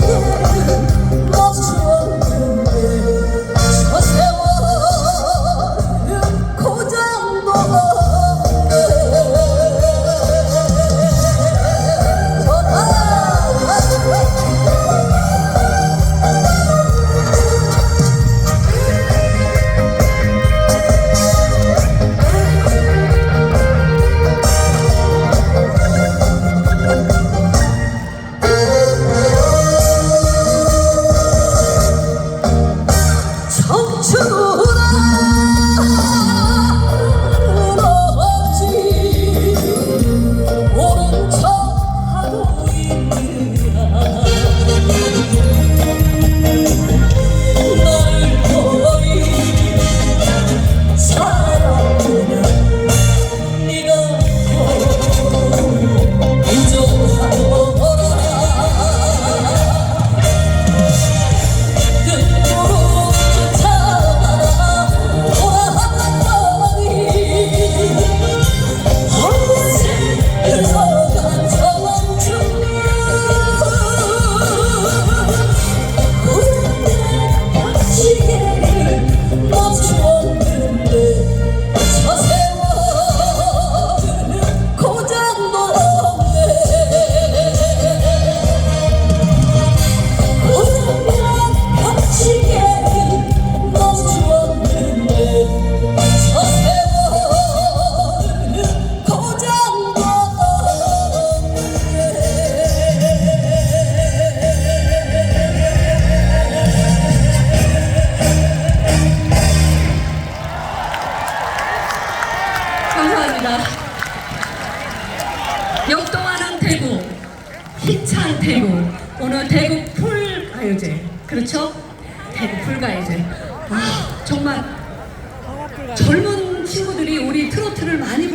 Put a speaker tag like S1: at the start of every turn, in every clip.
S1: Música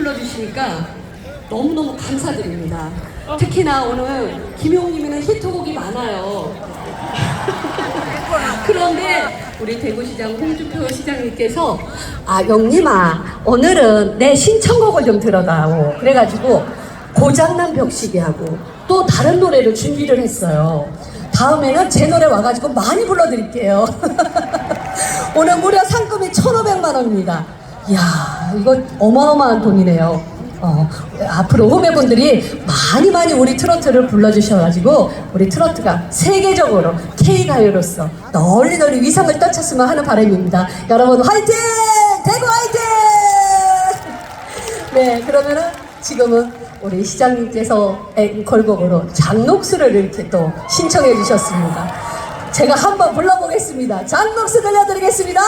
S1: 불러주시니까 너무너무 감사드립니다. 특히나 오늘 김용님이는 히트곡이 많아요. 그런데 우리 대구시장 홍준표 시장님께서 아 영님아 오늘은 내 신청곡을 좀 들어다오. 그래가지고 고장난 벽시계 하고 또 다른 노래를 준비를 했어요. 다음에는 제 노래 와가지고 많이 불러드릴게요. 오늘 무려 상금이 1,500만 원입니다. 이야 이거 어마어마한 돈이네요 어, 앞으로 후배분들이 많이 많이 우리 트로트를 불러주셔가지고 우리 트로트가 세계적으로 K가요로서 널리 널리 위상을 떨쳤으면 하는 바람입니다. 여러분 화이팅! 대구 화이팅! 네 그러면은 지금은 우리 시장님께서 앵콜곡으로 장녹수를 이렇게 또 신청해 주셨습니다. 제가 한번 불러보겠습니다. 장녹수 들려드리겠습니다.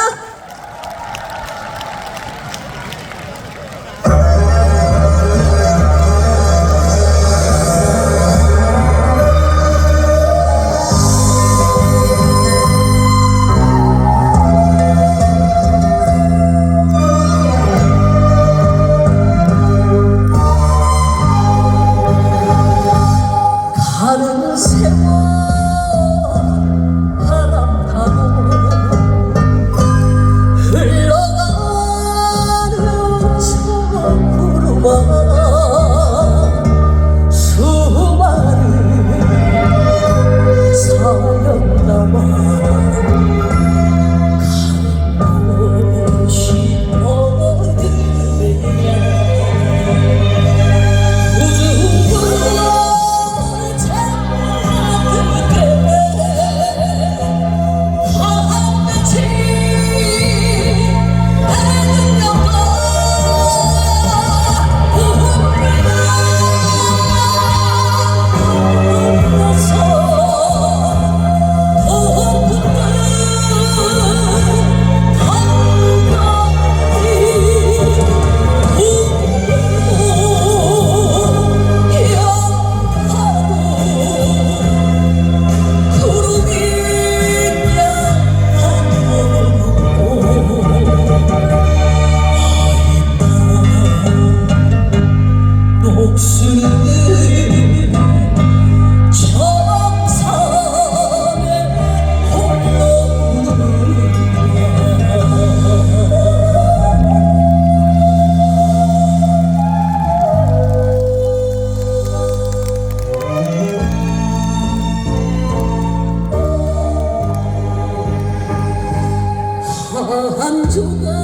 S1: 한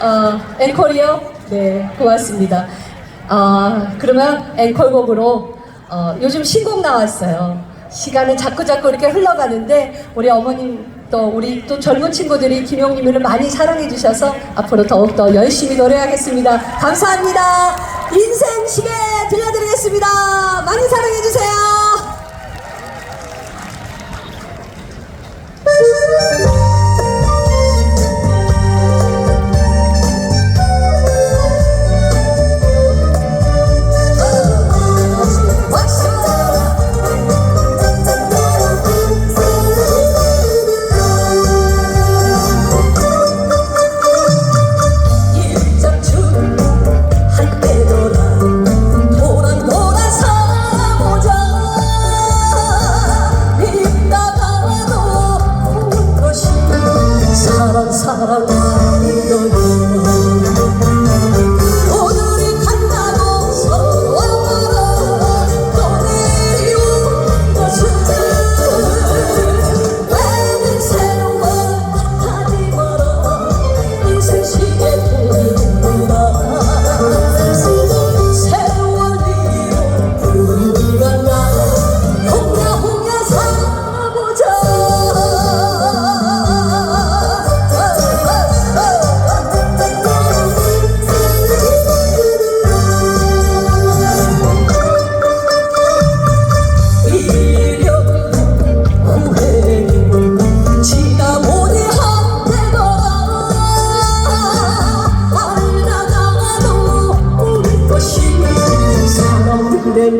S1: 어, 앵콜이요? 네, 고맙습니다. 어, 그러면 앵콜곡으로 어, 요즘 신곡 나왔어요. 시간은 자꾸 자꾸 이렇게 흘러가는데 우리 어머님 또 우리 또 젊은 친구들이 김용님을 많이 사랑해 주셔서 앞으로 더욱 더 열심히 노래하겠습니다. 감사합니다. 인생 시계 들려드리겠습니다. 많이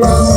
S1: 사